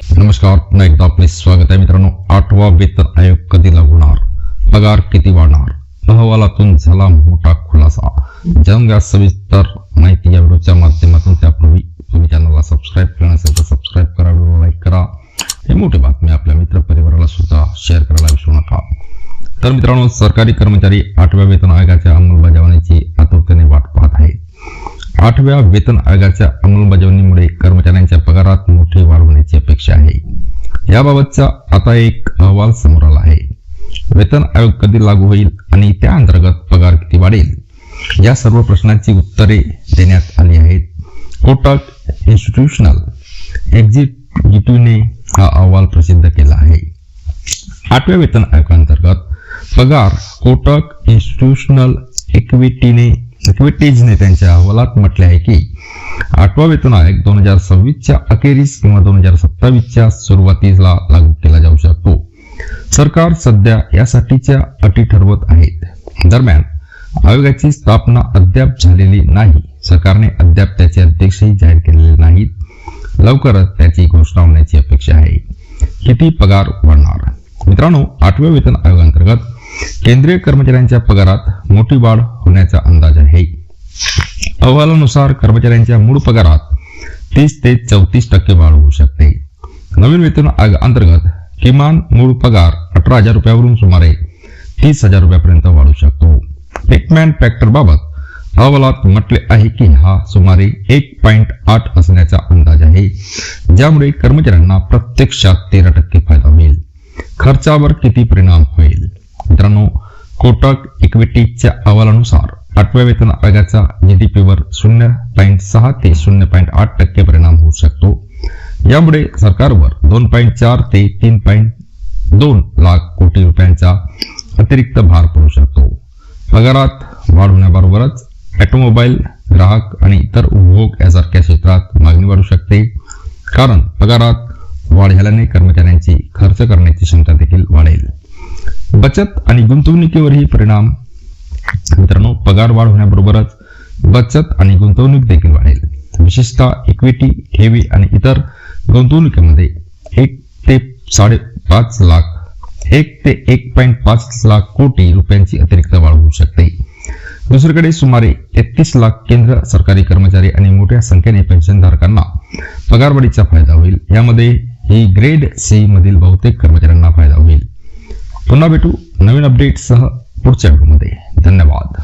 नमस्कार पुन्हा एकदा आपले स्वागत आहे मित्रांनो. आठवा वेतन आयोग कधी लागू होणार पगार किती वाढणार? अहवालातून झाला मोठा खुलासा. जाणून घ्या सविस्तर माहिती या व्हिडिओच्या माध्यमातून त्यापूर्वी तुम्ही चॅनलला सबस्क्राईब केलं नसेल तर सबस्क्राईब करा व्हिडिओ लाईक करा. हे मोठी बातमी आपल्या मित्र परिवाराला सुद्धा शेअर करायला विसरू नका. तर मित्रांनो सरकारी कर्मचारी आठव्या वेतन आयोगाच्या अंमलबजावणीची आतुरतेने वाट पाहत आहेत. आठव्या वेतन आयोगाच्या अंमलबजावणीमुळे कर्मचाऱ्यांच्या पगारात मोठी वाढ होण्याची अपेक्षा आहे. याबाबतचा आता एक अहवाल समोर आला आहे. वेतन आयोग कधी लागू होईल आणि त्या अंतर्गत पगार किती वाढेल? या सर्व प्रश्नांची उत्तरे देण्यात आली आहेत. कोटक इन्स्टिट्यूशनल एक्झिक्युटिव्हने हा अहवाल प्रसिद्ध केला आहे. आठव्या वेतन आयोगांतर्गत पगार कोटक इन्स्टिट्यूशनल इक्विटीने इक्विटीजने त्यांच्या अहवालात म्हटले आहे की आठवा वेतन आयोग दोन हजार सव्वीसच्या अखेरीस किंवा दोन हजार सत्तावीसच्या सुरुवातीला लागू केला जाऊ शकतो. सरकार सध्या यासाठीच्या अटी ठरवत आहेत. दरम्यान आयोगाची स्थापना अद्याप झालेली नाही. सरकारने अद्याप त्याचे अध्यक्षही जाहीर केलेले नाहीत. लवकरच त्याची घोषणा होण्याची अपेक्षा आहे. किती पगार वाढणार? मित्रांनो आठव्या वेतन आयोगांतर्गत केंद्रीय कर्मचाऱ्यांच्या पगारात मोठी वाढ होण्याचा अंदाज आहे. अहवालानुसार कर्मचाऱ्यांच्या मूळ पगारात तीस ते चौतीस टक्के वाढ होऊ शकते. नवीन वेतन आयोग अंतर्गत किमान मूळ पगार अठरा हजार रुपयावरून सुमारे तीस हजार रुपयापर्यंत वाढू शकतो. पेकमॅन फॅक्टर बाबत अहवालात म्हटले आहे की हा सुमारे एक पॉईंट आठ असण्याचा अंदाज आहे. ज्यामुळे कर्मचाऱ्यांना प्रत्यक्षात तेरा टक्के फायदा होईल. खर्चावर किती परिणाम होईल? मित्रांनो कोटक इक्विटीच्या अहवालानुसार आठव्या वेतन आयोगाचा जीडीपीवर शून्य पॉईंट सहा ते शून्य पॉईंट आठ टक्के परिणाम होऊ शकतो. यामुळे सरकारवर दोन पॉईंट चार ते तीन पॉईंट दोन लाख कोटी रुपयांचा अतिरिक्त भार पडू शकतो. पगारात वाढ होण्याबरोबरच ऑटोमोबाईल ग्राहक आणि इतर उपभोग यासारख्या क्षेत्रात मागणी वाढू शकते. कारण पगारात वाढ झाल्याने कर्मचाऱ्यांची खर्च करण्याची क्षमता देखील वाढेल. बचत आणि गुंतवणुकीवरही परिणाम. मित्रांनो पगार वाढ होण्याबरोबरच बचत आणि गुंतवणूक देखील वाढेल. विशेषतः इक्विटी ठेवी आणि इतर गुंतवणुकीमध्ये एक ते साडेपाच लाख एक ते एक पॉईंट पाच लाख कोटी रुपयांची अतिरिक्त वाढ होऊ शकते. दुसरीकडे सुमारे तेहतीस लाख केंद्र सरकारी कर्मचारी आणि मोठ्या संख्येने पेन्शनधारकांना पगारवाढीचा फायदा होईल. यामध्ये ही ग्रेड सी मधील बहुतेक कर्मचाऱ्यांना फायदा होईल. पुन्हा भेटू नवीन अपडेटसह पुढच्या व्हिडिओमध्ये. धन्यवाद.